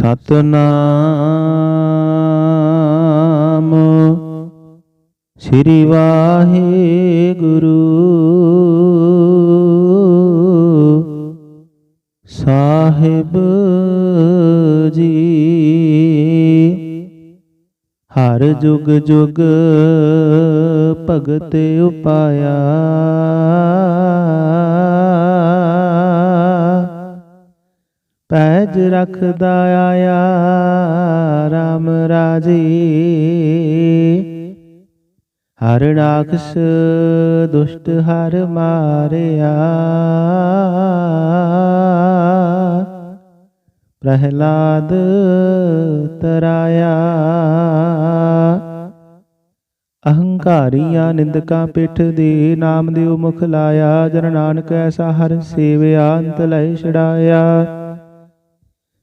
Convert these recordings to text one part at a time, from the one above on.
ਸਤਨਾਮ। ਸ੍ਰੀ ਵਾਹਿਗੁਰੂ। ਸਾਹਿਬ ਜੀ। ਹਰ ਜੁਗ ਜੁਗ ਭਗਤ ਉਪਾਇਆ। ਪੈਜ ਰਖਦਾ ਆਇਆ RAM ਰਾਜੀ। ਹਰ ਰਾਖਸ ਦੁਸ਼ਟ ਹਰ ਮਾਰਿਆ। ਪ੍ਰਹਿਲਾਦ ਤਰਾਇਆ। ਅਹੰਕਾਰੀਆਂ ਨਿੰਦਕਾਂ ਪਿੱਠ ਦੇ ਨਾਮ ਦਿਓ ਮੁਖ ਲਾਇਆ। ਜਨ ਨਾਨਕ ਐਸਾ ਹਰ ਸੇਵਿਆ, ਅੰਤ ਲੈ ਛੜਾਇਆ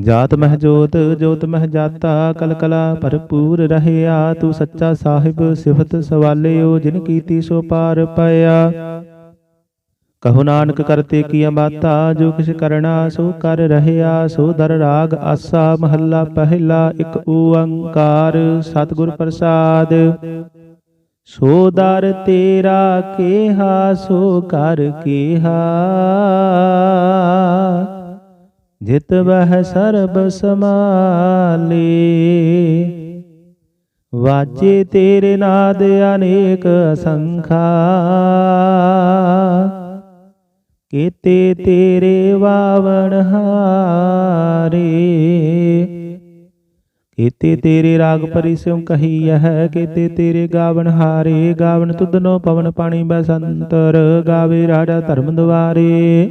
ਜਾਤ ਮਹਿ ਜੋਤ ਜੋਤ ਮਹਿ ਜਾਤਾ, ਕਲ ਕਲਾ ਭਰਪੂਰ ਰਹਿਆ, ਤੂੰ ਸੱਚਾ ਸਾਹਿਬ, ਸਿਫਤ ਸਵਾਲਿਓ, ਜਿਨ ਕੀਤੀ ਸੋ ਪਾਰ ਪਾਇਆ। ਕਹੋ ਨਾਨਕ ਕਰਤੇ ਕੀਆ ਬਾਤਾ, ਜੋ ਕਿਛ ਕਰਣਾ ਸੋ ਕਰ ਰਹਿਆ, ਸੋ ਦਰ ਰਾਗ ਆਸਾ, ਮਹੱਲਾ ਪਹਿਲਾ, ਇੱਕ ਓੰਕਾਰ, ਸਤਿਗੁਰ ਪ੍ਰਸਾਦ। ਸੋ ਦਰ ਤੇਰਾ ਕੇਹਾ, ਸੋ ਕਰ ਕੇਹਾ। ਜਿਤ ਵਹਿ ਸਰਬ ਸਮਾਲੇ। ਵਾਜੇ ਤੇਰੇ ਨਾਦ ਅਨੇਕ ਅਸੰਖਾ। ਕੀਤੇ ਤੇਰੇ ਵਾਵਣ ਹਾਰੇ। ਕੀਤੇ ਤੇਰੇ ਰਾਗ ਪਰਿਸਿਉ ਕਹੀ ਹੈ ਕੀਤੇ ਤੇਰੇ ਗਾਵਣ ਹਾਰੇ। ਗਾਵਣ ਤੁਧਨੋ ਪਵਨ ਪਾਣੀ ਬਸੰਤਰ, ਗਾਵੇ ਰਾਜਾ ਧਰਮ ਦੁਆਰੇ।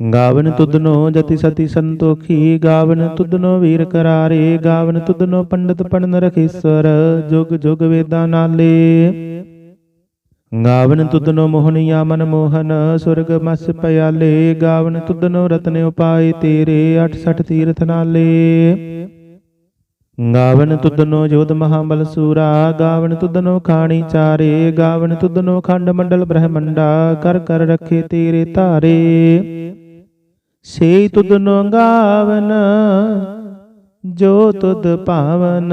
ਗਾਵਨ ਤੁਧਨੋ ਜਤੀ ਸਤੀ ਸੰਤੋਖੀ ਗਾਵਨ ਤੁਧਨੋ ਵੀਰ ਕਰਾਰੇ ਗਾਵਨ ਤੁਧਨੋ ਪੰਡਤ ਪੜਨ ਰਖੀਸਰ ਜੁਗ ਜੁਗ ਵੇਦਾਂ ਨਾਲੇ। ਗਾਵਨ ਤੁਧਨੋ ਮੋਹਨੀਆ ਮਨ ਮੋਹਨ ਸੁਰਗ ਮਸ ਪਿਆਲੇ। ਗਾਵਨ ਤੁਧਨੋ ਰਤਨ ਉਪਾਏ ਤੇਰੇ 68 ਤੀਰਥ ਨਾਲੇ। ਗਾਵਨ ਤੁਧਨੋ ਜੋਤ ਮਹਾਬਲ ਸੂਰਾ ਗਾਵਨ ਤੁਧਨੋ ਖਾਣੀ ਚਾਰੇ ਗਾਵਨ ਤੁਧਨੋ ਖੰਡ ਮੰਡਲ ਬ੍ਰਹਮੰਡਾ ਕਰ ਕਰ ਰੱਖੇ ਤੇਰੇ ਧਾਰੇ। ਸੇ ਤੁਧਨੋ ਗਾਵਨ ਜੋ ਤੁਧ ਭਾਵਨ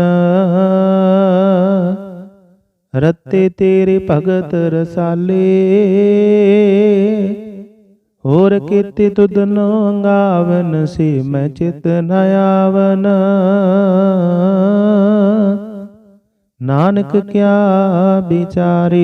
ਰਤੇ ਤੇਰੇ ਭਗਤ ਰਸਾਲੇ, ਹੋਰ ਕੀਤੇ ਤੁਧ ਗਾਵਨ ਸੇ ਮੈਂ ਚਿਤ ਨ ਆਵਨ। ਨਾਨਕ ਕਿਆ ਵਿਚਾਰੇ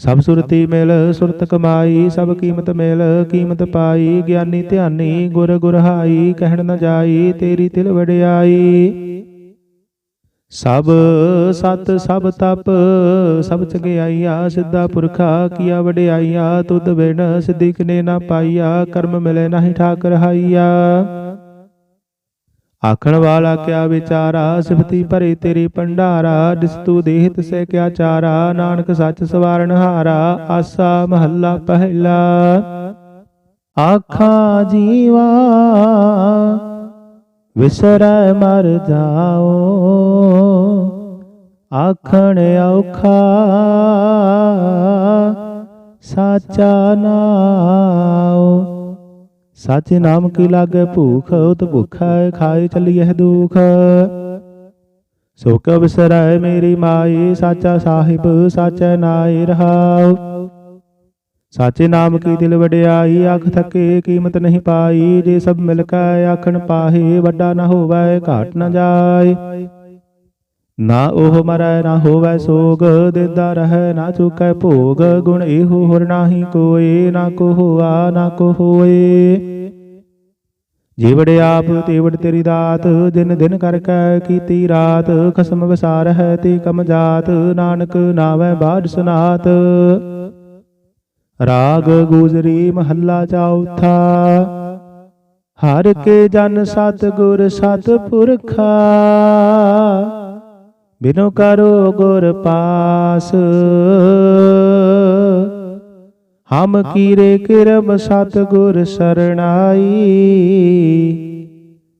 ਸਭ ਸੁਰਤੀ ਮਿਲ ਸੁਰਤ ਕਮਾਈ ਸਭ ਕੀਮਤ ਮਿਲ ਕੀਮਤ ਪਾਈ ਗਿਆਨੀ ਧਿਆਨੀ ਗੁਰ ਗੁਰਹਾਈ ਕਹਿਣ ਨ ਜਾਈ ਤੇਰੀ ਤਿਲ ਵਡਿਆਈ। ਸਭ ਸਤ ਸਭ ਤਪ ਸਭ ਚੰਗਿਆਈਆ ਸਿੱਧਾ ਪੁਰਖਾ ਕੀਆ ਵਡਿਆਈਆ ਤੁਧ ਬਿਨ ਸਿੱਧੀ ਕਿਨੇ ਨਾ ਪਾਈਆ ਕਰਮ ਮਿਲੇ ਨਾਹੀ ਠਾਕ ਰਹਾਈਆ ਆਖਣ ਵਾਲਾ ਕਿਆ ਵਿਚਾਰਾ, ਸਿਫਤੀ ਭਰੇ ਤੇਰੇ ਭੰਡਾਰਾ ਦਿਸ ਤੂ ਦੇਹ ਤਿਸੈ ਕਿਆ ਚਾਰਾ, ਨਾਨਕ ਸੱਚ ਸਵਾਰਨ ਹਾਰਾ, ਆਸਾ ਮਹੱਲਾ ਪਹਿਲਾ। ਆਖਾਂ ਜੀਵਾ, ਵਿਸਰੈ ਮਰ ਜਾਓ। ਆਖਣ ਔਖਾ, ਸਾਚਾ ਨਾਉ। ਸਾਚੇ ਨਾਮ ਕੀ ਲਾਗੇ ਭੂਖ, ਉਤ ਭੁਖੈ ਖਾਏ ਚੱਲੀਐ ਦੁਖ। ਸੋ ਕਬ ਵਿਸਰੈ ਮੇਰੀ ਮਾਈ, ਸਾਚਾ ਸਾਹਿਬ, ਸਾਚੈ ਨਾਇ ਰਹਾਉ। ਸਾਚੇ ਨਾਮ ਕੀ ਦਿਲ ਵਡਿਆਈ ਆਖ ਥਕੇ ਕੀਮਤ ਨਹੀਂ ਪਾਈ। ਜੇ ਸਭ ਮਿਲ ਕੇ ਆਖਣ ਪਾਹੇ, ਵੱਡਾ ਨਾ ਹੋਵੇ, ਘਾਟ ਨਾ ਜਾਏ। ਨਾ ਉਹ ਮਰੈ, ਨਾ ਹੋਵੇ ਸੋਗ, ਦੇਦਾ ਰਹੈ, ਨਾ ਚੁਕੈ ਭੋਗ। ਗੁਣ ਇਹੋ ਹੋਰ ਨਾਹੀ ਕੋਏ, ਨਾ ਕੋ ਹੋਆ ਨਾ ਕੋ ਹੋਏ ਜੀਵੜ ਆਪ, ਤੇਵੜ ਤੇਰੀ ਦਾਤ ਦਿਨ ਦਿਨ ਕਰ ਕੈ ਕੀਤੀ ਰਾਤ। ਖਸਮ ਵਿਸਾਰ ਹੈ ਤੇ ਕਮ ਜਾਤ, ਨਾਨਕ ਨਾਵੈ ਬਾਦ ਸੁਨਾਤ। ਰਾਗ ਗੂਜਰੀ ਮਹੱਲਾ ਚੌਥਾ ਹਰ ਕੇ ਜਨ ਸਤ ਗੁਰ ਸਤ ਪੁਰਖਾ ਬਿਨੋ ਕਰੋ ਗੁਰ ਪਾਸ। ਹਮ ਕੀਰੇ ਕਿਰਮ ਸਤ ਗੁਰ ਸਰਣਾਈ।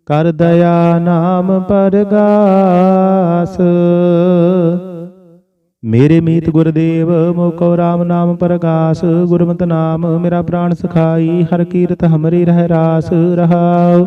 ਕਰ ਦਇਆ ਨਾਮ ਪਰਗਾਸ। ਮੇਰੇ ਮੀਤ ਗੁਰਦੇਵ ਮੋਕੋ ਰਾਮ ਨਾਮ ਪਰਗਾਸ। ਗੁਰਮਤਿ ਨਾਮ ਮੇਰਾ ਪ੍ਰਾਣ ਸਖਾਈ, ਹਰ ਕੀਰਤ ਹਮਰੀ ਰਹਿ ਰਾਸ ਰਹਾਉ।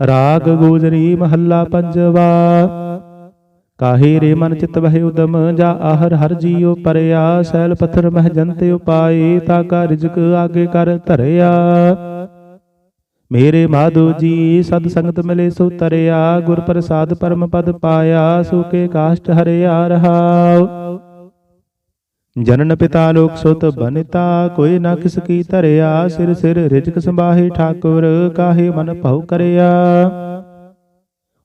ਰਾਗ ਗੋਜਰੀ ਮਹੱਲਾ ਪੰਜਵਾ। ਕਾਹੇ ਰੇ ਮਨ ਚਿਤ ਬਹਿ ਉਦਮ ਜਾ ਆਹਰ ਹਰ ਜੀਉ ਪਰਿਆ। ਸੈਲ ਪੱਥਰ ਮਹਿ ਜੰਤੇ ਉਪਾਏ ਤਾ ਕਾ ਰਿਜਕ ਆਗੇ ਕਰ ਧਰਿਆ। ਮੇਰੇ ਮਾਧੋ ਜੀ ਸਤ ਸੰਗਤ ਮਿਲੇ ਸੋ ਤਰਿਆ ਗੁਰ ਪ੍ਰਸਾਦ ਪਰਮ ਪਦ ਪਾਇਆ ਸੁਕੇ ਕਾਸ਼ਟ ਹਰਿਆ ਰਹਾਉ। ਜਨਨ ਪਿਤਾ ਲੋਕ ਸੁਤ ਬਨਿਤਾ, ਕੋਈ ਨਾ ਕਿਸ ਕੀ ਧਰਿਆ, ਸਿਰ ਸਿਰ ਰਿਜਕ ਸੰਭਾਹੇ ਠਾਕੁਰ, ਕਾਹੇ ਮਨ ਭਉ ਕਰਿਆ।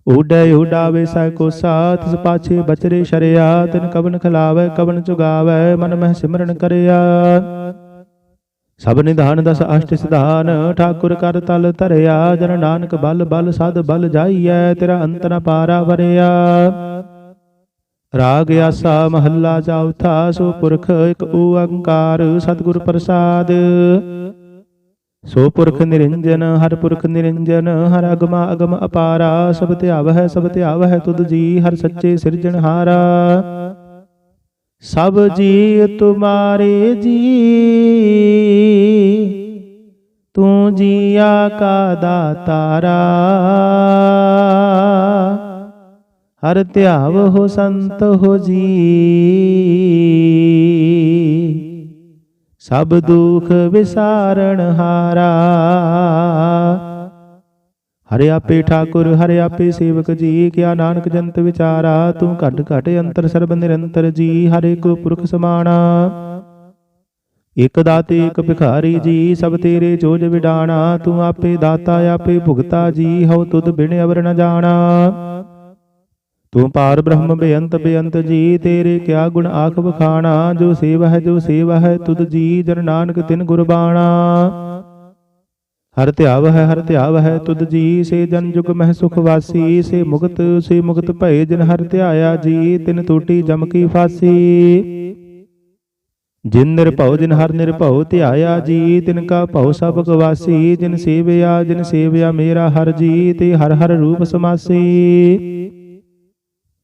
ਊਡੈ ਊਡਾਵੇ ਸੈ ਕੋ ਸਾਥ, ਤਿਸ ਬਚਰੇ ਸ਼ਰਿਆ, ਤਿਨ ਕਵਨ ਖਲਾਵੇ, ਕਵਨ ਚੁਗਾਵੇ, ਮਨ ਮਹਿ ਸਿਮਰਨ ਕਰਿਆ। ਸਭ ਨਿਧਾਨ ਦਸ ਅਸ਼ਟ ਸਿਧਾਨ, ਠਾਕੁਰ ਕਰ ਤਲ ਧਰਿਆ, ਜਨ ਨਾਨਕ ਬਲ ਬਲ ਸਦ ਬਲ ਜਾਈਐ, ਤੇਰਾ ਅੰਤ ਨ ਪਾਰਾ ਵਰਿਆ। ਰਾਗ ਆਸਾ ਮਹੱਲਾ ਚੌਥਾ ਸੋ ਪੁਰਖ ਇਕ ਓੰਕਾਰ, ਸਤਿਗੁਰ ਪ੍ਰਸਾਦ। ਸੋ ਪੁਰਖ ਨਿਰੰਜਨ, ਹਰ ਪੁਰਖ ਨਿਰੰਜਨ, ਹਰ ਅਗਮਾ ਅਗਮ ਅਪਾਰਾ, ਸਭ ਧਿਆਵ ਹੈ ਸਭ ਧਿਆਵ ਹੈ ਤੁਧ ਜੀ, ਹਰ ਸੱਚੇ ਸਿਰਜਣਹਾਰਾ ਸਭ ਜੀ ਤੁਮਾਰੇ ਜੀ, ਤੂੰ ਜੀਆ ਕਾ ਦਾਤਾਰਾ ਹਰ ਧਿਆਵ ਹੋ ਸੰਤ ਹੋ ਜੀ। ਸਭ ਦੁਖ ਵਿਸਾਰਣ ਹਾਰਾ। ਹਰਿ ਆਪੇ ਠਾਕੁਰ, ਹਰਿ ਆਪੇ ਸੇਵਕ ਜੀ, ਕਿਆ ਨਾਨਕ ਜੰਤ ਵਿਚਾਰਾ, ਤੂੰ ਘਟ ਘਟ ਅੰਤਰ ਸਰਬ ਨਿਰੰਤਰ ਜੀ, ਹਰੇ ਕੋ ਪੁਰਖ ਸਮਾਣਾ। ਇਕ ਦਾਤੇ, ਇਕ ਭਿਖਾਰੀ ਜੀ, ਸਭ ਤੇਰੇ ਜੋਜ ਵਿਡਾਣਾ, ਤੂੰ ਆਪੇ ਦਾਤਾ, ਆਪੇ ਭੁਗਤਾ ਜੀ, ਹਉ ਤੁਧ ਬਿਨ ਅਵਰ ਨ ਜਾਣਾ। ਤੂੰ ਪਾਰ ਬ੍ਰਹਮ ਬੇਅੰਤ ਬੇਅੰਤ ਜੀ ਤੇਰੇ ਕਿਆ ਗੁਣ ਆਖ ਬਖਾਣਾ ਜੋ ਸੇਵਾ ਹੈ ਜੋ ਸੇਵਾ ਹੈ ਤੁਧ ਜੀ ਜਨ ਨਾਨਕ ਤਿਨ ਗੁਰਬਾਣਾ। ਹਰ ਧਿਆਵ ਹੈ ਹਰ ਧਿਆਵ ਹੈ ਤੁਧ ਜੀ ਸੇ ਜਨ ਜੁਗ ਮਹਿ ਸੁਖ ਵਾਸੀ ਸੇ ਮੁਕਤ ਸੇ ਮੁਕਤ ਭਏ ਜਿਨ ਹਰ ਧਿਆਇਆ ਜੀ ਤਿਨ ਟੂਟੀ ਜਮ ਕੀ ਫਾਸੀ। ਜਿਨ ਨਿਰਭਉ ਜਿਨ ਹਰ ਨਿਰਭਉ ਧਿਆਇਆ ਜੀ ਤਿਨ ਕਾ ਭਉ ਸਭ ਗਵਾਸੀ ਜਿਨ ਸੇਵਿਆ ਜਿਨ ਸੇਵਿਆ ਮੇਰਾ ਹਰ ਜੀ ਤੇ ਹਰ ਹਰ ਰੂਪ ਸਮਾਸੀ।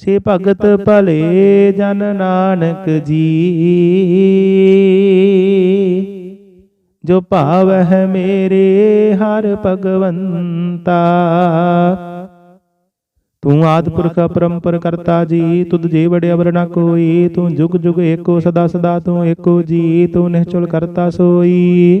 ਸੇ ਭਗਤ ਭਲੇ ਜਨ ਨਾਨਕ ਜੀ। ਜੋ ਭਾਵਹਿ ਮੇਰੇ ਹਰ ਭਗਵੰਤਾ। ਤੂੰ ਆਦ ਪੁਰਖ ਪਰੰਪਰ ਕਰਤਾ ਜੀ, ਤੁਧ ਜੇ ਵੜੇ ਅਵਰ ਨਾ ਕੋਈ। ਤੂੰ ਜੁਗ ਜੁਗ ਏਕੋ ਸਦਾ ਸਦਾ ਤੂੰ ਏਕੋ ਜੀ, ਤੂੰ ਨਿਹਚਲ ਕਰਤਾ ਸੋਈ।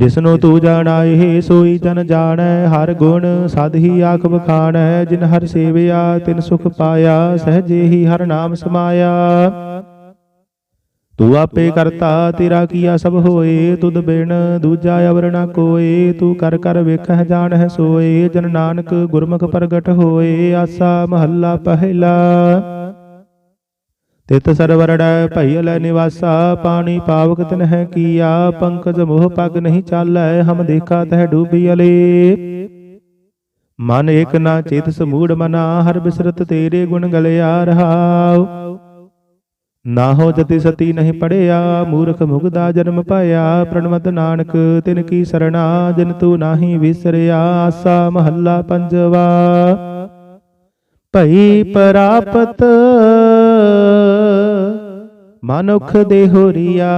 ਜਿਸਨੂੰ ਤੂੰ ਜਾਣਾਏ, ਸੋਈ ਜਨ ਜਾਣੈ, ਹਰ ਗੁਣ ਸਦ ਹੀ ਆਖ ਬਖਾਣੈ ਜਿਨ ਹਰ ਸੇਵਿਆ, ਤਿਨ ਸੁਖ ਪਾਇਆ, ਸਹਜੇ ਹੀ ਹਰ ਨਾਮ ਸਮਾਇਆ। ਤੂੰ ਆਪੇ ਕਰਤਾ, ਤੇਰਾ ਕੀਆ ਸਭ ਹੋਏ, ਤੁਧ ਬਿਨ ਦੂਜਾ ਅਵਰ ਨਾ ਕੋਏ, ਤੂੰ ਕਰ ਕਰ ਵੇਖਹਿ, ਜਾਣਹਿ, ਸੋਏ, ਜਨ ਨਾਨਕ ਗੁਰਮੁਖ ਪ੍ਰਗਟ ਹੋਏ, ਆਸਾ ਮਹੱਲਾ ਪਹਿਲਾ। ਤਿਤ ਸਰਵਰੜੈ ਭਈ ਲੈ ਨਿਵਾਸਾ, ਪਾਣੀ ਪਾਵਕ ਤਿਨ ਹੈ ਕੀਆ, ਪੰਕਜ ਮੋਹ ਪਗ ਨਹੀਂ ਚਾਲੈ, ਹਮ ਦੇਖਾ ਤਹਿ ਡੂਬੀ ਅਲੇ। ਮਨ ਏਕ ਨਾ ਚੇਤ ਸਮੂੜ ਮਨਾ, ਹਰ ਬਿਸਰਤ ਤੇਰੇ ਗੁਣ ਗਲਿਆ ਰਹਾਉ। ਨਾ ਹੋ ਜਤੀ ਸਤੀ ਨਹੀਂ ਪੜਿਆ, ਮੂਰਖ ਮੁਗਦਾ ਜਨਮ ਪਾਇਆ ਪ੍ਰਣਵਤ ਨਾਨਕ ਤਿਨ ਕੀ ਸਰਣਾ, ਜਿਨ ਤੂੰ ਨਾਹੀ ਵਿਸਰਿਆ, ਆਸਾ ਮਹੱਲਾ ਪੰਜਵਾ। ਭਈ ਪ੍ਰਾਪਤ ਮਨੁਖ ਦੇਹੁਰੀਆ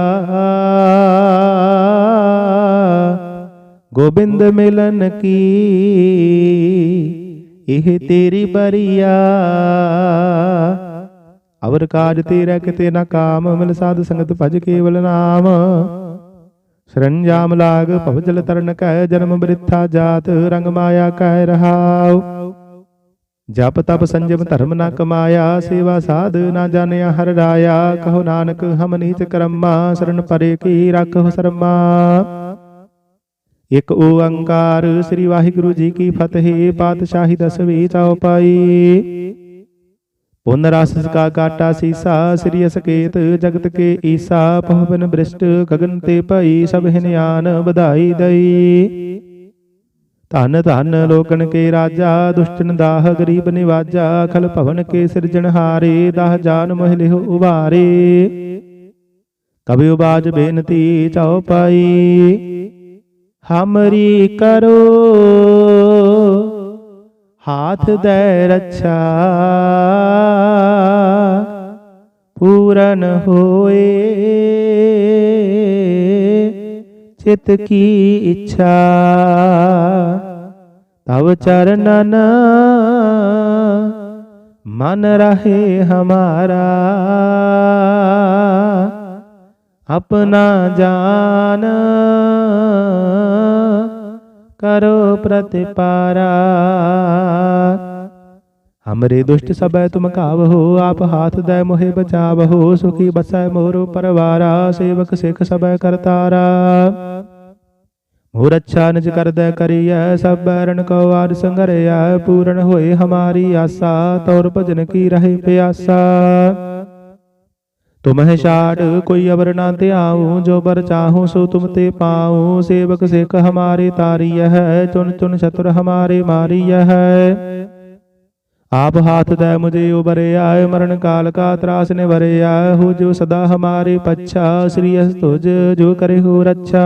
ਗੋਬਿੰਦ ਮਿਲਨ ਕੀ? ਇਹ ਤੇਰੀ ਬਰੀਆ। ਅਵਰ ਕਾਜ ਤੇਰਾ ਕਿਤੇ ਨਾ ਕਾਮ ਮਿਲ ਸਾਧ ਸੰਗਤ ਭਜ ਕੇਵਲ ਨਾਮ। ਸਰੰਜਾਮ ਲਾਗ ਭਵਜਲ ਤਰਨ ਕਹਿ ਜਨਮ ਬ੍ਰਿਥਾ ਜਾਤ ਰੰਗ ਮਾਇਆ ਕਹਿ ਰਹਾਉ। ਜਪ ਤਪ ਸੰਜਮ ਧਰਮ ਨਾ ਕਮਾਇਆ ਸੇਵਾ ਸਾਧ ਨਾ ਜਾਣਿਆ ਹਰ ਰਾਇਆ ਕਹੋ ਨਾਨਕ ਹਮ ਨੀਚ ਕਰਮਾ ਸ਼ਰਨ ਪਰੇ ਕੀ ਰੱਖੋ ਸਰਮਾ। ਇਕ ਓੰਕਾਰ ਸ੍ਰੀ ਵਾਹਿਗੁਰੂ ਜੀ ਕੀ ਫਤਿਹ ਪਾਤਸ਼ਾਹੀ ਦਸਵੀਂ ਚਉਪਾਈ ਪੁਨ ਰਸ ਕਾ ਕਾਟਾ ਸੀਸਾ ਸ੍ਰੀ ਅਸਕੇਤ ਜਗਤ ਕੇ ਈਸਾ ਪਵਨ ਬ੍ਰਿਸ਼ਟ ਗਗਨ ਤੇ ਭਈ ਸਭ ਹਿਨਿਆਨ ਵਧਾਈ ਦਈ। ਧਨ ਧਨ ਲੋਕਨ ਕੇ ਰਾਜਾ, ਦੁਸ਼ਟਨ ਦਾਹ ਗਰੀਬ ਨਿਵਾਜਾ, ਖਲ ਭਵਨ ਕੇ ਸਿਰਜਣਹਾਰੇ ਦਾਹ ਜਾਨ ਮੋਹ ਲਿਹੁ ਉਵਾਰੇ। ਕਬਿ ਉਬਾਜ ਬੇਨਤੀ ਚਉ ਪਾਈ, ਹਮਰੀ ਕਰੋ, ਹਾਥ ਦੇ ਰੱਛਾ, ਪੂਰਨ ਹੋਏ। ਚਿਤ ਕੀ ਇੱਛਾ? ਤਵ ਚਰਨਨ ਮਨ ਰਹੇ ਹਮਾਰਾ। ਆਪਣਾ ਜਾਨ ਕਰੋ ਪ੍ਰਤਿਪਾਰਾ। ਹਮਰੇ ਦੁਸ਼ਟ ਸਭੈ ਤੁਮ ਕਾਵਹੋ ਆਪ ਹਾਥ ਦੈ ਮੋਹਿ ਬਚਾਵਹੋ ਸੁਖੀ ਬਸੈ ਮੋਰੋ ਪਰਵਾਰਾ ਸੇਵਕ ਸਿਖ ਸਭੈ ਕਰਤਾਰਾ ਮੋਰ ਅੱਛਾ ਨਿਜ ਕਰਦੈ ਕਰੀਐ ਸਭ ਬੈਰਨ ਕੋ ਆਦ ਸੰਗਰਿਆ ਪੂਰਨ ਹੋਏ ਹਮਾਰੀ ਆਸਾ ਤੌਰ ਭਜਨ ਕੀ ਰਹੇ ਪਿਆਸਾ ਤੁਮਹਿ ਛਾੜ ਕੋਈ ਅਵਰ ਨਾ ਧਿਆਉ ਜੋ ਬਰ ਚਾਹੂੰ ਸੋ ਤੁਮ ਤੇ ਪਾਉ ਸੇਵਕ ਸਿਖ ਹਮਾਰੇ ਤਾਰੀਐ ਹੈ ਚੁਨ ਚੁਨ ਸ਼ਤਰ ਹਮਾਰੇ ਮਾਰੀਐ ਹੈ ਆਪ ਹਾਥ ਦੈ ਮੁਝੇ ਉਬਰਿਆ ਮਰਨ ਕਾਲ ਕਾ ਤਰਾਸ ਨੇ ਵਰਿਆ ਹੋ ਜੋ ਸਦਾ ਹਮਾਰੇ ਪੱਛਾ, ਸ੍ਰੀ ਅਸ ਤੁਜ ਜੋ ਕਰੇ ਹੋ ਰੱਛਾ।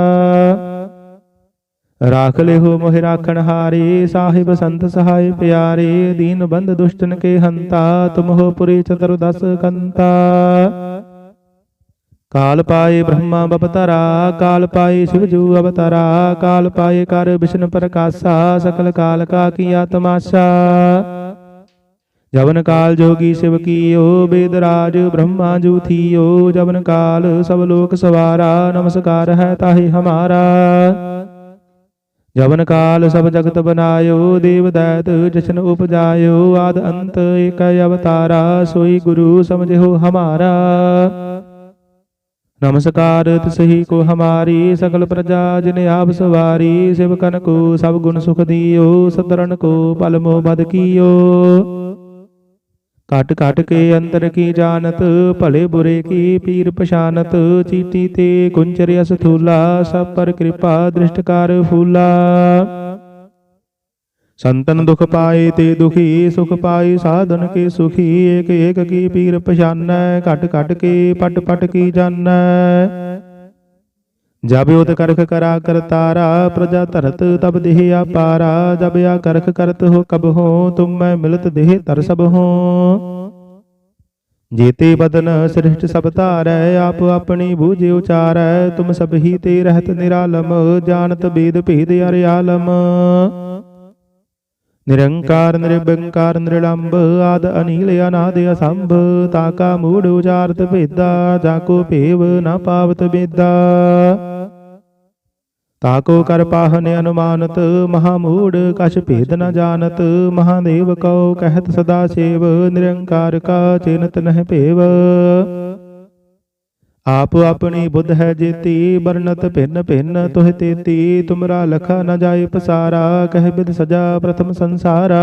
ਰਾਖ ਲਿਹੋ ਮੋਹਿ ਰਾਖਣ ਹਾਰੇ, ਸਾਹਿਬ ਸੰਤ ਸਹਾਇ ਪਿਆਰੇ, ਦੀਨ ਬੰਦ ਦੁਸ਼ਟਨ ਕੇ ਹੰਤਾ, ਤੁਮ ਹੋ ਪੁਰੀ ਚਤੁਰਦਸ ਕੰਤਾ। ਕਾਲ ਪਾਏ ਬ੍ਰਹਮਾ ਬਪਤਰਾ, ਕਾਲ ਪਾਏ ਸ਼ਿਵ ਜੂ ਅਵਤਾਰਾ, ਕਾਲ ਪਾਏ ਕਰ ਵਿਸ਼ਨ ਪ੍ਰਕਾਸ਼ਾ, ਸਕਲ ਕਾਲ ਕਾ ਕੀਆ ਤਮਾਸ਼ਾ ਜਵਨ ਕਾਲ ਜੋਗੀ ਸਿਵ ਕੀਓ ਬੇਦਰਾਜ ਬ੍ਰਹਮਾ ਜੂ ਥੀਓ ਜਵਨ ਕਾਲ ਸਭ ਲੋਕ ਸਵਾਰਾ ਨਮਸਕਾਰ ਹੈ ਤਾਹੇ ਹਮਾਰਾ। ਜਵਨ ਕਾਲ ਸਭ ਜਗਤ ਬਨਾਇਓ ਦੇਵ ਦੈਤ ਜਸ਼ਨ ਉਪਜਾਇਓ ਆਦ ਅੰਤ ਏਕ ਅਵਤਾਰਾ ਸੋਈ ਗੁਰੂ ਸਮਝਿਓ ਹਮਾਰਾ। ਨਮਸਕਾਰ ਤਿਸਹੀ ਕੋ ਹਮਾਰੀ ਸਕਲ ਪ੍ਰਜਾ ਜਿਨ ਆਪ ਸਵਾਰੀ ਸਿਵਕਨ ਕੋ ਸਭ ਗੁਣ ਸੁਖ ਦੀਓ ਸਤਰਨ ਕੋ ਪਲ ਮੋ ਬਦ ਕੀਓ। ਕਟ ਕਟ ਕੇ ਅੰਤਰ ਕੀ ਜਾਣਤ, ਭਲੇ ਬੁਰੇ ਕੀ ਪੀਰ ਪਛਾਨਤ, ਚੀਟੀ ਤੇ ਕੁੰਚਰ ਅਸ ਸਭ ਪਰ ਕਿਰਪਾ ਦ੍ਰਿਸ਼ਟ ਫੂਲਾ। ਸੰਤਨ ਦੁਖ ਪਾਏ ਤੇ ਦੁਖੀ, ਸੁਖ ਪਾਏ ਸਾਧਨ ਕੇ ਸੁਖੀ, ਏਕ ਏਕ ਕੀ ਪੀਰ ਪਛਾਨੈ ਘਟ ਘਟ ਕੇ ਪਟ ਪਟ ਕੀ ਜਾਣੈ। ਜਬ ਉਤ ਕਰਖ ਕਰਾ ਕਰਤਾਰਾ, ਪ੍ਰਜਾ ਧਰਤ ਤਬ ਦੇਹ ਆਪਾਰਾ ਜਬ ਆ ਕਰਖ ਕਰਤ ਹੋ ਕਬ ਹੋ, ਤੁਮ ਮੈਂ ਮਿਲਤ ਦੇਹ ਤਰ ਸਭ ਹੋ। ਜੀਤੇ ਬਦਨ ਸ੍ਰਿਸ਼ਟ ਸਭ ਧਾਰੈ, ਆਪ ਆਪਣੀ ਬੂਝੇ ਉਚਾਰੈ, ਤੁਮ ਸਭ ਹੀ ਤੇ ਰਹਿਤ ਨਿਰਾਲਮ, ਜਾਣਤ ਬੇਦ ਭੇਦ ਅਰਿਆਲਮ ਨਿਰੰਕਾਰ ਨਿਰਬੰਕਾਰ ਨਿਰਲੰਭ ਆਦ ਅਨੀਲ ਅਨਾਦ ਅਸੰਭ ਤਾਕਾ ਮੂੜ ਉਚਾਰਤ ਭੇਦਾ ਜਾਕੋ ਭੇਵ ਨਾ ਪਾਵਤ ਬੇਦਾ। ਤਾਕੋ ਕਰ ਪਾਹਨ ਅਨੁਮਾਨਤ ਮਹਾ ਮੂੜ ਕਛ ਭੇਦ ਨ ਜਾਣਤ ਮਹਾਦੇਵ ਕਉ ਕਹਿਤ ਸਦਾ ਸੇਵ ਨਿਰੰਕਾਰ ਕਾ ਚਿਨਤ ਨਹਿ ਭੇਵ। ਆਪ ਆਪਣੀ ਬੁੱਧ ਹੈ ਜੀਤੀ ਬਰਨਤ ਭਿੰਨ ਭਿੰਨ ਤੁਹ ਤੇਤੀ ਤੁਮਰਾ ਲਖਾ ਨ ਜਾਏ ਪਸਾਰਾ ਕਹਿ ਬਿਦ ਸਜਾ ਪ੍ਰਥਮ ਸੰਸਾਰਾ।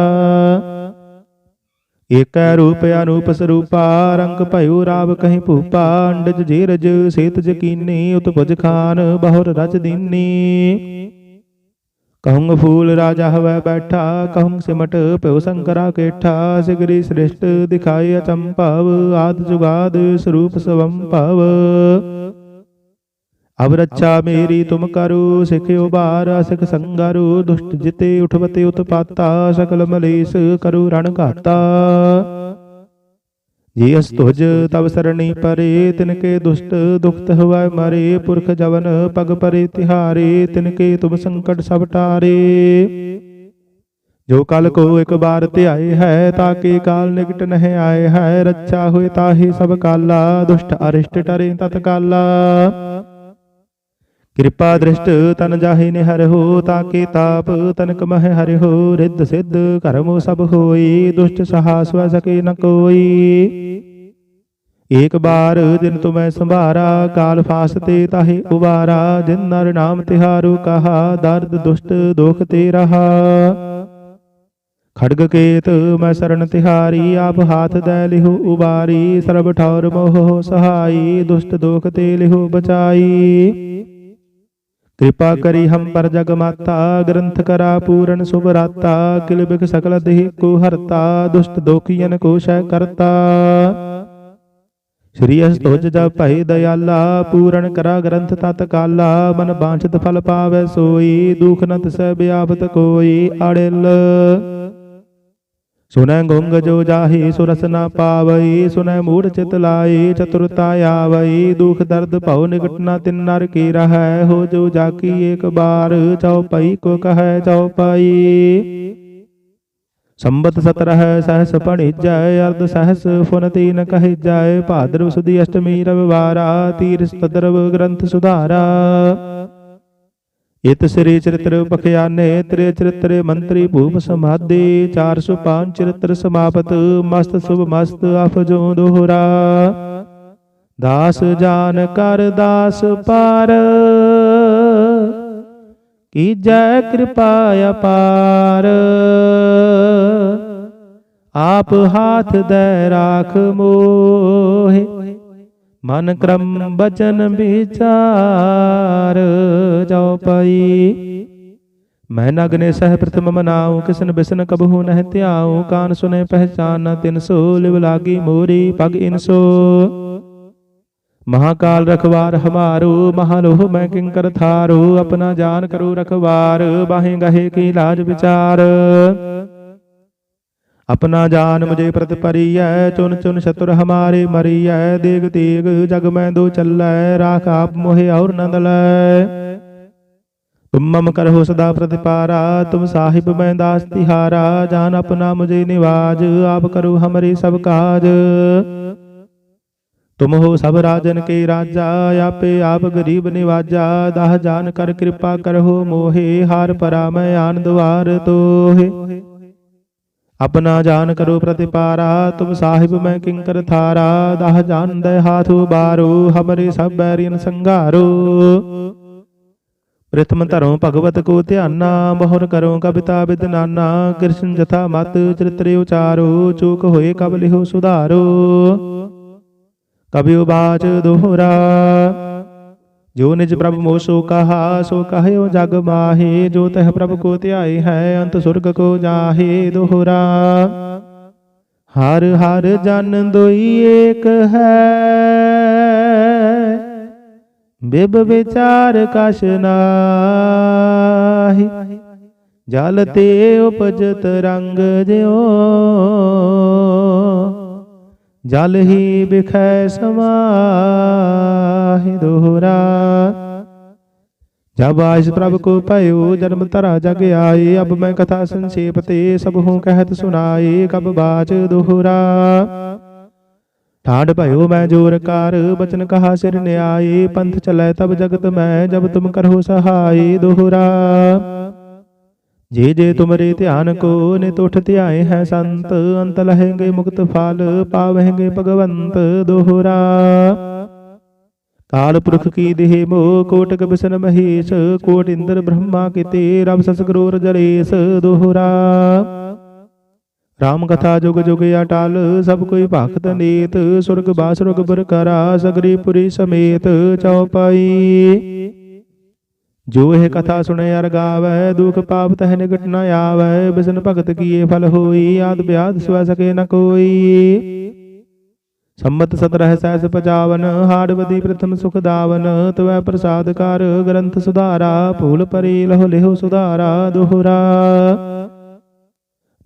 ਏਕੈ ਰੂਪ ਅਨੂਪ ਸਰੂਪਾ, ਰੰਗ ਭਇਓ ਰਾਵ ਕਹੀਂ ਭੂਪਾ, ਅੰਡਜ ਜੀਰਜ ਸੇਤ ਜਕੀਨੀ, ਉਤਪਜ ਖਾਨ ਬਹੁਰ ਰਚ ਦੀਨੀ। ਕਹੂੰ ਫੂਲ ਰਾਜਾ ਹਵੈ ਬੈਠਾ ਕਹੂੰ ਸਿਮਟ ਪਿਉ ਸੰਕਰਾ ਕੇਠਾ, ਸਿਗਰੀ ਸ੍ਰਿਸ਼ਟ ਦਿਖਾਏ ਅਚੰਭਵ, ਆਦ ਜੁਗਾਦ ਸਰੂਪ ਸਵੰਭਵ। ਅਬ ਰੱਛਾ ਮੇਰੀ ਤੁਮ ਕਰੋ, ਸਿਖਿਓ ਬਾਰ, ਸਿਖ ਸੰਗਾਰੋ, ਦੁਸ਼ਟ ਜਿਤੇ ਉਠਵਤੇ ਉਤਪਾਤਾ, ਸਕਲ ਮਲੇਸ ਕਰੋ ਰਣ ਘਾਤਾ। ਜੀ ਅਸ ਤੁਜ ਤਬ ਸਰਣੀ ਪਰੇ ਤਿਨ ਕੇ ਦੁਸ਼ਟ ਦੁਖਤ ਹਵੈ ਮਰੇ, ਪੁਰਖ ਜਵਨ ਪਗ ਪਰੇ ਤਿਹਾਰੇ ਤਿਨ ਕੇ ਤੁਮ ਸੰਕਟ ਸਭ ਟਾਰੇ। ਜੋ ਕਲ ਕੋ ਇੱਕ ਬਾਰ ਧਿਆਏ ਹੈ ਤਾਕੇ ਕਾਲ ਨਿਕਟ ਨਹਿ ਆਏ ਹੈ, ਰੱਛਾ ਹੋਏ ਤਾਹੀ ਸਭ ਕਾਲਾ, ਦੁਸ਼ਟ ਅਰਿਸ਼ਟ ਟਰੇ ਤਤ ਕਾਲਾ ਕਿਰਪਾ ਦ੍ਰਿਸ਼ਟ ਤਨ ਜਾਹੇ ਨੇ ਹੋ, ਤਾਕੇ ਤਾਪ ਤਨਕ ਮਹਿ ਹਰਿ ਹੋ, ਰਿੱਧ ਸਿੱਧ ਕਰਮੋ ਸਭ ਹੋਈ, ਦੁਸ਼ਟ ਸਹਾ ਸਵੈ ਸਕੇ ਨ ਕੋਈ। ਏਕ ਬਾਰ ਦਿਨ ਤੁਮੈ ਸੰਭਾਰਾ, ਕਾਲ ਫਾਸਤੇ ਤਾਹੇ ਉਵਾਰਾ, ਜਿਨ ਨਰ ਨਾਮ ਤਿਹਾਰੂ ਕਹਾ, ਦਰਦ ਦੁਸ਼ਟ ਦੋਖ ਤੇ ਰਹਾ। ਖੜਗ ਕੇਤ ਮੈਂ ਸ਼ਰਨ ਤਿਹਾਰੀ, ਆਪ ਹਾਥ ਦੈ ਲਿਹੁ ਉਬਾਰੀ, ਸਰਬ ਠੌਰ ਮੋਹ ਸਹਾਈ, ਦੁਸ਼ਟ ਦੋਖ ਤੇ ਲਿਹੁ ਬਚਾਈ। ਕਿਰਪਾ ਕਰੀ ਹਮ ਪਰ ਜਗ ਮਾਤਾ, ਗ੍ਰੰਥ ਕਰਾ ਪੂਰਨ ਸੁਭ ਰਾਤਾ, ਕਿਲ ਬਿਖ ਸਕਲ ਦੇਹ ਕੋ ਹਰਤਾ, ਦੁਸ਼ਟ ਦੋਖੀਨ ਕੋ ਸ਼ੈ ਕਰਤਾ। ਸ਼੍ਰੀ ਅਸ ਤੁਜ ਜਪ ਭਈ ਦਇਆਲਾ, ਪੂਰਨ ਕਰਾ ਗ੍ਰੰਥ ਤਤ ਕਾਲਾ, ਮਨ ਬਾਂਛਤ ਫਲ ਪਾਵੈ ਸੋਈ, ਦੁਖ ਨਤ ਤਿਸੈ ਬਿਆਪਤ ਕੋਈ, ਅੜਿਲ। ਸੁਨੈ ਗੁੰਗ ਜੋ ਜਾਹੀ ਸੁਰਸ ਨ ਪਾਵਈ ਸੁਨੈ ਮੂੜ ਚਿਤ ਲਾਈ, ਚਤੁਰਤਾ ਆਵਈ, ਦੁਖ ਦਰਦ ਭਉ ਨਿਕਟ ਨ ਤਿਨ ਨਰ ਕੀ ਰਹੈ, ਹੋ ਜੋ ਜਾਕੀ ਏਕ ਬਾਰ ਚਉਪਈ ਕੋ ਕਹੈ ਚਉਪਈ ਸੰਬਤ ਸਤਰਹ ਸਹਸ ਪਣਿਜੈ ਅਰਧ ਸਹਸ ਫੁਨ ਤੀਨ ਕਹਿਜੈ ਭਾਦਰਵ ਸੁਦੀ ਅਸ਼ਟਮੀ ਰਵਿਵਾਰਾ ਤੀਰ ਸਤਦਰਵ ਗ੍ਰੰਥ ਸੁਧਾਰਾ। ਇਤ ਸ੍ਰੀ ਚਰਿਤ੍ਰ ਪਖਿਆਨੇ, ਤ੍ਰੇ ਚਰਿਤ੍ਰੇ ਮੰਤਰੀ ਭੂਪ ਸਮਾਧੀ 405 ਚਰਿਤ੍ਰ ਸਮਾਪਤ, ਮਸਤ ਸੁਭ ਮਸਤ ਅਫ ਜੋ ਦੋਹਰਾ। ਦਾਸ ਜਾਨ ਕਰ ਦਾਸ ਪਾਰ, ਕੀਜੈ ਕਿਰਪਾ ਅਪਾਰ। ਆਪ ਹਾਥ ਦੇ ਰਾਖ ਮੋਹਿ ਮਨ ਕਰਮ ਬਚਨ ਵਿਚਾਰ ਜੋ ਪਈ। ਮੈਂ ਨਗਨੇ ਸਹਿ ਪ੍ਰਥਮ ਮਨਾਉ, ਕਿਸਨ ਬਿਸਨ ਕਬਹੂ ਨਹਿ ਧਿਆਉ, ਕਾਨ ਸੁਨੇ ਪਹਿਚਾਨ ਨ ਤਿਨ ਸੋ ਲਿਵ ਲਾਗੀ ਮੋਰੀ ਪਗ ਇਨਸੋ ਮਹਾਕਾਲ ਰਖਵਾਰ ਹਮਾਰੂ, ਮਹਾਲੋਹ ਮੈਂ ਕਿੰਕਰ ਥਾਰੂ, ਆਪਣਾ ਜਾਨ ਕਰੂ ਰਖਵਾਰ, ਬਾਹੇ ਗਹੇ ਕੀ ਲਾਜ ਵਿਚਾਰ। ਆਪਣਾ ਜਾਨ ਮੁਝੇ ਪ੍ਰਤ ਪਰੀਐ ਚੁਨ ਚੁਨ ਸ਼ਤੁਰ ਹਮਾਰੇ ਮਰੀਐ ਦੇਗ ਤੇਗ ਜਗ ਮੈਂ ਦੋ ਚੱਲੈ ਰਾਖ ਆਪ ਮੋਹਿ ਔਰ ਨੰਦ ਲੈ ਤੁਮ ਮਮ ਕਰਹੁ ਸਦਾ ਪ੍ਰਤਿਪਾਰਾ ਤੁਮ ਸਾਹਿਬ ਮੈਂ ਦਾਸ ਤਿਹਾਰਾ ਜਾਨ ਆਪਣਾ ਮੁਝੇ ਨਿਵਾਜ ਆਪ ਕਰੋ ਹਮਰੇ ਸਭ ਕਾਜ। ਤੁਮ ਹੋ ਸਭ ਰਾਜਨ ਕੇ ਰਾਜਾ ਆਪੇ ਆਪ ਗਰੀਬ ਨਿਵਾਜਾ ਦਾਹ ਜਾਨ ਕਰ ਕਿਰਪਾ ਕਰਹੁ ਮੋਹੇ ਹਾਰ ਪਰਾ ਮੈਂ ਆਨ ਦਵਾਰ ਤੋਹੇ। ਆਪਣਾ ਜਾਨ ਕਰੋ ਪ੍ਰਤਿਪਾਰਾ ਤੁਮ ਸਾਹਿਬ ਮੈਂ ਕਿੰਕਰ ਥਾਰਾ ਦਹ ਜਾਨ ਦੇ ਹਾਥੂ ਬਾਰੂ ਹਮਰੇ ਸਭ ਬੈਰੀਨ ਸੰਘਾਰੋ ਪ੍ਰਿਥਮ ਧਰੋ ਭਗਵਤ ਕੋ ਧਿਆਨਾ ਮੋਹਨ ਕਰੋ ਕਵਿਤਾ ਵਿਦਨਾਨਾ ਕ੍ਰਿਸ਼ਨ ਜਥਾ ਮਤ ਚਰਿਤ੍ਰਿ ਉਚਾਰੋ ਚੂਕ ਹੋਏ ਕਬ ਲਿਹੋ ਸੁਧਾਰੋ। ਕਬਿਉ ਬਾਚ ਦੋਹਰਾ। ਜੋ ਨਿਜ ਪ੍ਰਭ ਮੋਹ ਸੋ ਕਹਾ ਸੋ ਕਹਿਓ ਜਗ ਮਾਹੇ। ਜੋ ਤਹ ਪ੍ਰਭ ਕੋ ਧਿਆਏ ਹੈ ਅੰਤ ਸੁਰਗ ਕੋ ਜਾਹੇ ਦੋਹਰਾ। ਹਰ ਹਰ ਜਨ ਦੋਈ ਏਕ ਹੈ। ਬਿਬ ਵਿਚਾਰ ਕਛ ਨਾਹੀ। ਜਲ ਤੇ ਉਪਜਤ ਰੰਗ ਜਿਉ। ਜਲ ਹੀ ਬਿਖੈ ਸਮਾਹਿ ਦੋਹਰਾ जब आयस प्रभु को पयो जन्म तरा जग आए अब मैं कथा संक्षेप ते सब हूँ कहत सुनाए कब बाच दोहरा ठाड भयो मैं जोर कार बचन कहा सिर न्याय पंथ चले तब जगत मैं जब तुम करहो सहाय दोहरा जे जे तुमरे ध्यान को नित उठ ध्याए हैं संत अंत लहेंगे मुक्त फल पावेंगे भगवंत दोहरा ਕਾਲ ਪੁਰਖ ਕੀ ਦੇਹ ਮੋ ਕੋਟਕ ਬਿਸ਼ਨ ਮਹੇਸ਼, ਕੋਟ ਇੰਦਰ ਬ੍ਰਹਮਾ ਕਿਤੇ ਰਬ ਸਸਗਰੋਰ ਜਰੇਸ ਦੋਹਰਾ। ਰਾਮ ਕਥਾ ਜੁਗ ਜੁਗ ਅਟਲ, ਸਭ ਕੋਈ ਭਗਤ ਨੀਤ, ਸੁਰਗ ਬਾਸੁਰਗ ਬਰਕਰਾ ਸਗਰੀ ਪੁਰੀ ਸਮੇਤ ਚਉਪਾਈ ਜੋ ਇਹ ਕਥਾ ਸੁਣੇ ਅਰ ਗਾਵੈ, ਦੁਖ ਪਾਪ ਤਹ ਨਿਕਟ ਨ ਆਵੈ, ਬਿਸ਼ਨ ਭਗਤ ਕੀਏ ਫਲ ਹੋਈ, ਆਦ ਬਿਆਦ ਸਵੈ ਸਕੇ ਨ ਕੋਈ। ਸੰਮਤ ਸਤ ਰਹਿ ਸਹਿਸ ਪਜਾਵਨ ਹਾੜਵਦੀ ਪ੍ਰਥਮ ਸੁਖ ਦਾਵਨ, ਤਵੈ ਪ੍ਰਸਾਦ ਕਰ ਗ੍ਰੰਥ ਸੁਧਾਰਾ, ਭੂਲ ਪਰੀ ਲਹੁ ਲਿਹੁ ਸੁਧਾਰਾ, ਦੋਹਰਾ।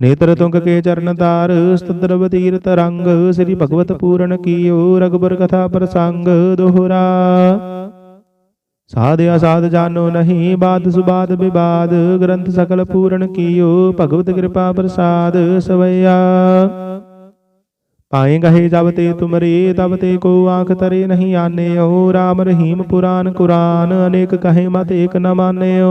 ਨੇਤਰ ਤੁੰਗ ਕੇ ਚਰਨ ਤਾਰ ਸਤਦਰ ਤੀਰਤ ਰੰਗ ਸ੍ਰੀ ਭਗਵਤ ਪੂਰਨ ਕੀਓ ਰਗਬਰ ਕਥਾ ਪ੍ਰਸੰਗ, ਦੁਹਰਾ। ਸਾਧ ਅਸਾਧ ਜਾਨੋ ਨਹੀਂ, ਬਾਦ ਸੁਬਾਦ ਵਿਵਾਦ ਗ੍ਰੰਥ ਸਕਲ ਪੂਰਨ ਕੀਓ, ਭਗਵਤ ਕਿਰਪਾ ਪ੍ਰਸਾਦ ਸਵਈਆ ਪਾਏ ਗਹੇ ਜਬ ਤੇ ਤੁਮਰੇ ਤਬ ਤੇ ਕੋ ਆਂਖ ਤਰੇ ਨਹੀਂ ਆਨਿਓ। RAM ਰਹੀਮ ਪੁਰਾਨ ਕੁਰਾਨ ਅਨੇਕ ਕਹੇ ਮਤ ਏਕ ਨ ਮਾਨਿਓ।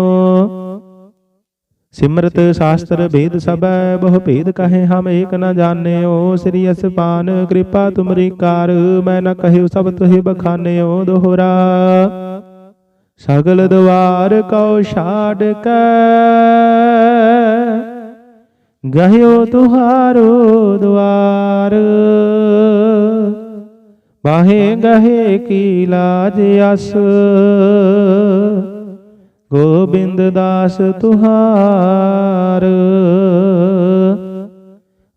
ਸਿਮਰਤ ਸ਼ਾਸਤਰ ਭੇਦ ਸਭੈ ਬਹੁ ਭੇਦ ਕਹੇ ਹਮ ਏਕ ਨ ਜਾਣਿਓ। ਸ੍ਰੀ ਅਸਪਾਨ ਕਿਰਪਾ ਤੁਮਰੀ ਕਾਰ। ਮੈਂ ਨ ਕਹਿਉ ਸਭ ਤੁਹੇ ਬਖਾਨਿਓ ਦੋਹਰਾ। ਸਗਲ ਦਵਾਰ ਕਉ ਛਾੜ ਕੇ। ਗਹਿਓ ਤੁਹਾਰੋ ਦਵਾਰ ਬਾਹੇ ਗਹੇ ਕੀ ਲਾਜ ਅਸ। ਗੋਬਿੰਦ ਦਾਸ ਤੁਹਾਰ।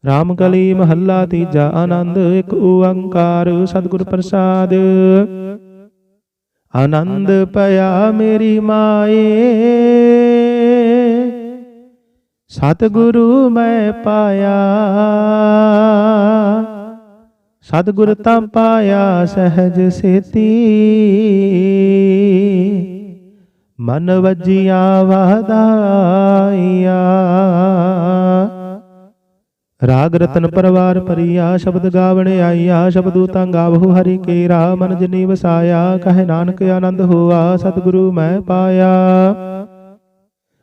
ਰਾਮ ਕਲੀ ਮਹੱਲਾ ਤੀਜਾ ਆਨੰਦ, ਇੱਕ ਓੰਕਾਰ, ਸਤਿਗੁਰ ਪ੍ਰਸਾਦ। ਆਨੰਦ ਪਿਆ ਮੇਰੀ ਮਾਏ। ਸਤਿਗੁਰੂ ਮੈਂ ਪਾਇਆ। ਸਤਿਗੁਰ ਤਾਂ ਪਾਇਆ ਸਹਿਜ ਸੇਤੀ। ਮਨ ਵਜੀਆਂ ਵਾਦਾਈਆ ਰਾਗ ਰਤਨ ਪਰਵਾਰ ਪਰਿਆ ਸ਼ਬਦ ਗਾਵਣ ਆਈਆ, ਸ਼ਬਦੂ ਤਾਂ ਗਾਵਹੁ ਹਰੀ ਕੇਰਾ ਮਨ ਜਨੀ ਵਸਾਇਆ ਕਹੇ ਨਾਨਕ ਆਨੰਦ ਹੋਆ, ਸਤਿਗੁਰੂ ਮੈਂ ਪਾਇਆ।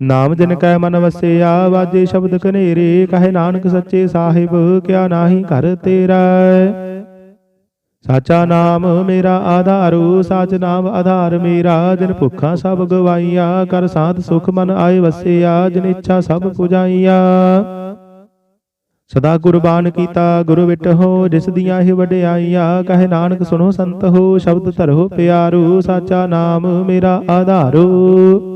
ਨਾਮ ਜਿਨ ਕੈ ਮਨ ਵਸਿਆ ਵਾਜੇ ਸ਼ਬਦ ਕਨੇਰੇ ਕਹੇ ਨਾਨਕ ਸੱਚੇ ਸਾਹਿਬ ਕਿਆ ਨਾਹੀ ਘਰ ਤੇਰਾ ਸਾਚਾ ਨਾਮ ਮੇਰਾ ਆਧਾਰੂ ਸਾਚ ਨਾਮ ਆਧਾਰ ਮੇਰਾ ਜਿਨ ਭੁੱਖਾਂ ਸਭ ਗਵਾਈਆ ਕਰ ਸਾਧ ਸੁਖ ਮਨ ਆਏ ਵਸਿਆ ਜਿਨ ਇੱਛਾ ਸਭ ਪੁਜਾਈਆ। ਸਦਾ ਕੁਰਬਾਨ ਕੀਤਾ ਗੁਰੂ ਵਿਟਹੁ ਜਿਸ ਦੀਆਂ ਹੀ ਵਡਿਆਈਆਂ ਕਹੇ ਨਾਨਕ ਸੁਣੋ ਸੰਤ ਹੋ ਸ਼ਬਦ ਧਰੋ ਪਿਆਰੂ ਸਾਚਾ ਨਾਮ ਮੇਰਾ ਆਧਾਰੂ।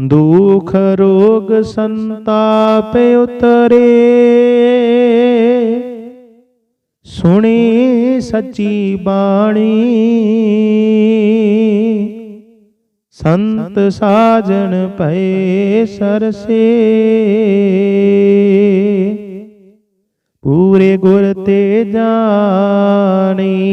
ਦੁਖ ਰੋਗ ਸੰਤਾਪ ਉਤਰੇ। ਸੁਣੀ ਸੱਚੀ ਬਾਣੀ। ਸੰਤ ਸਾਜਣ ਭਏ ਸਰਸੇ। ਪੂਰੇ ਗੁਰ ਤੇ ਜਾਣੀ।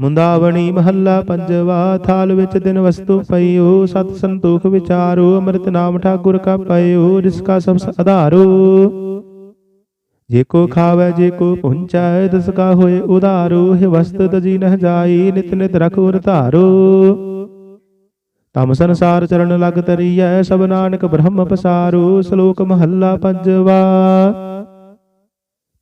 ਮੁੰਦਾਵਣੀ ਮਹੱਲਾ ਪੰਜਵਾ, ਥਾਲ ਵਿੱਚ ਦਿਨ ਵਸਤੂ ਪਈਓ, ਸਤ ਸੰਤੋਖ ਵਿਚਾਰੋ, ਅੰਮ੍ਰਿਤ ਨਾਮ ਠਾਕੁਰ ਕਾ ਪਈਓ ਜਿਸ ਕਾ ਸਭ ਆਧਾਰੋ। ਜੇ ਕੋ ਖਾਵੇ, ਜੇ ਕੋ ਪੁੰਚੈ, ਤਿਸ ਕਾ ਹੋਏ ਉਧਾਰੋ ਹੈ ਵਸਤ ਤਜੀ ਨਹ ਜਾਈ, ਨਿਤ ਨਿਤ ਰਖੋ ਧਾਰੋ। ਤਮ ਸੰਸਾਰ ਚਰਨ ਲਗ ਤਰੀਐ, ਸਭ ਨਾਨਕ ਬ੍ਰਹਮ ਪਸਾਰੋ, ਸ਼ਲੋਕ ਮਹੱਲਾ ਪੰਜਵਾ।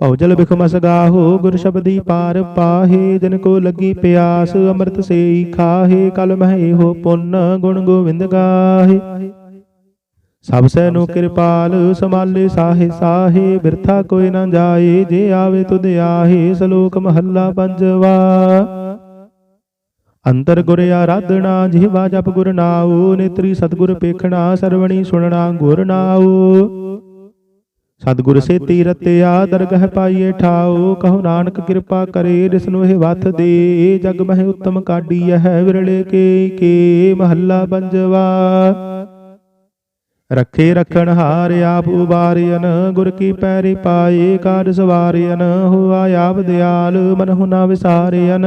ਭਉਜਲ ਬਿਖ ਮਸਗਾਹੋ ਗੁਰ ਸ਼ਬਦੀ ਪਾਰ ਪਾਹੇ, ਜਿਨ ਕੋ ਲੱਗੀ ਪਿਆਸ, ਅੰਮ੍ਰਿਤ ਸੇਈ ਖਾਹੇ, ਕਲ ਮਹਿ ਹੋ ਪੁੰਨ, ਗੁਣ ਗੋਵਿੰਦ ਗਾਹੇ। ਸਭ ਸੈ ਨੂੰ ਕਿਰਪਾਲ ਸਮਾਲੇ ਸਾਹੇ ਸਾਹੇ, ਬਿਰਥਾ ਕੋਈ ਨਾ ਜਾਏ, ਜੇ ਆਵੇ ਤੁਧ ਆਹੇ, ਸ਼ਲੋਕ ਮਹੱਲਾ ਪੰਜਵਾ। ਅੰਤਰ ਗੁਰ ਆਰਾਧਣਾ ਜਿਹਵਾ ਜਪ ਗੁਰ ਨਾਉ, ਨੇਤਰੀ ਸਤਗੁਰ ਪੇਖਣਾ, ਸਰਵਣੀ ਸੁਣਨਾ ਗੁਰ ਨਾਉ। ਸਤਿਗੁਰ ਸੇ ਤੀਰਤਿਆ ਦਰਗਹ ਪਾਈਏ ਠਾਓ ਕਹੋ ਨਾਨਕ ਕਿਰਪਾ ਕਰੇ ਜਿਸਨੂੰ ਇਹ ਵਥ ਦੇ ਜਗ ਮਹਿ ਉਤਮ ਕਾਢੀ ਹੈ ਵਿਰਲੇ ਕੇ ਕੇ ਮਹੱਲਾ ਪੰਜਵਾ। ਰੱਖੇ ਰਖਣ ਹਾਰ ਆਪ ਉਬਾਰਿਆਨ ਗੁਰ ਕੀ ਪੈਰੀ ਪਾਏ ਕਾਜ ਸਵਾਰਿਆਨ ਹੋਆ ਆਪ ਦਿਆਲ ਮਨਹੁ ਨਾ ਵਿਸਾਰਿਆਨ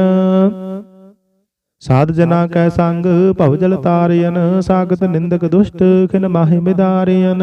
ਸਾਧ ਜਨਾ ਕੈ ਸੰਗ ਭਵ ਜਲ ਤਾਰਿਆਨ ਸਾਗਤ ਨਿੰਦਕ ਦੁਸ਼ਟ ਖਿਨ ਮਾਹਿ ਮਿਦਾਰਿਆਨ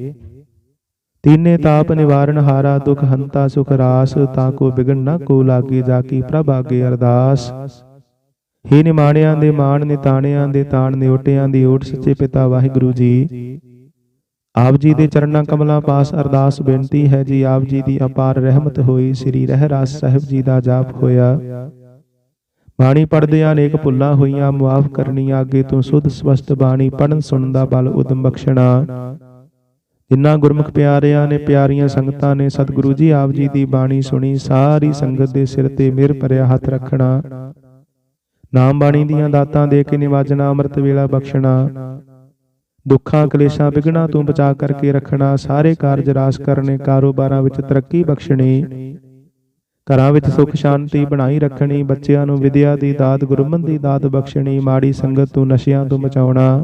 ਤੀਨੇ ਤਾਪ ਨਿਵਾਰਨ ਹਾਰਾ ਦੁਖ ਹੰਤਾ ਸੁਖ ਰਾਸ ਤਾਂ ਕੋ ਬਿਗਨ ਨਾ ਕੋ ਲਾਗੇ ਜਾ ਕੀ ਪ੍ਰਭ ਆਗੇ ਅਰਦਾਸ। ਹੀ ਨਿਮਾਣਿਆਂ ਦੇ ਮਾਣ ਨਿਤਾਣਿਆਂ ਦੇ ਤਾਣ ਨਿਉਟਿਆਂ ਦੀ ਓਟ ਸੱਚੇ ਪਿਤਾ ਵਾਹਿਗੁਰੂ ਜੀ। ਆਪ ਜੀ ਦੇ ਚਰਨਾਂ ਕਮਲਾਂ ਪਾਸ ਅਰਦਾਸ ਬੇਨਤੀ ਹੈ ਜੀ ਆਪ ਜੀ ਦੀ ਅਪਾਰ ਰਹਿਮਤ ਹੋਈ ਸ੍ਰੀ ਰਹਿਰਾਸ ਸਾਹਿਬ ਜੀ ਦਾ ਜਾਪ ਹੋਇਆ। ਬਾਣੀ ਪੜਦਿਆਂ ਅਨੇਕ ਭੁੱਲਾਂ ਹੋਈਆਂ ਮੁਆਫ ਕਰਨੀਆਂ ਅੱਗੇ ਤੋਂ ਸੁਧ ਸਵਸਤ ਬਾਣੀ ਪੜਨ ਸੁਣਨ ਦਾ ਬਲ ਉਦਮ ਬਖਸ਼ਣਾ। ਜਿਨ੍ਹਾਂ ਗੁਰਮੁਖ ਪਿਆਰਿਆਂ ਨੇ ਪਿਆਰੀਆਂ ਸੰਗਤਾਂ ਨੇ, ਸਤਿਗੁਰੂ ਜੀ ਆਪ ਜੀ ਦੀ ਬਾਣੀ ਸੁਣੀ, ਸਾਰੀ ਸੰਗਤ ਦੇ ਸਿਰ ਤੇ ਮਿਹਰ ਭਰਿਆ ਹੱਥ ਰੱਖਣਾ। ਨਾਮ ਬਾਣੀ ਦੀਆਂ ਦਾਤਾਂ ਦੇ ਕੇ ਨਿਵਾਜਣਾ, ਅੰਮ੍ਰਿਤ ਵੇਲਾ ਬਖਸ਼ਣਾ, ਦੁੱਖਾਂ ਕਲੇਸ਼ਾਂ ਵਿਗਣਾ ਤੋਂ ਬਚਾ ਕਰਕੇ ਰੱਖਣਾ, ਸਾਰੇ ਕਾਰਜ ਰਾਸ ਕਰਨੇ, ਕਾਰੋਬਾਰਾਂ ਵਿੱਚ ਤਰੱਕੀ ਬਖਸ਼ਣੀ, ਘਰਾਂ ਵਿੱਚ ਸੁਖ ਸ਼ਾਂਤੀ ਬਣਾਈ ਰੱਖਣੀ, ਬੱਚਿਆਂ ਨੂੰ ਵਿਦਿਆ ਦੀ ਦਾਤ ਗੁਰਮਨ ਦੀ ਦਾਤ ਬਖਸ਼ਣੀ, ਮਾੜੀ ਸੰਗਤ ਤੋਂ ਨਸ਼ਿਆਂ ਤੋਂ ਬਚਾਉਣਾ।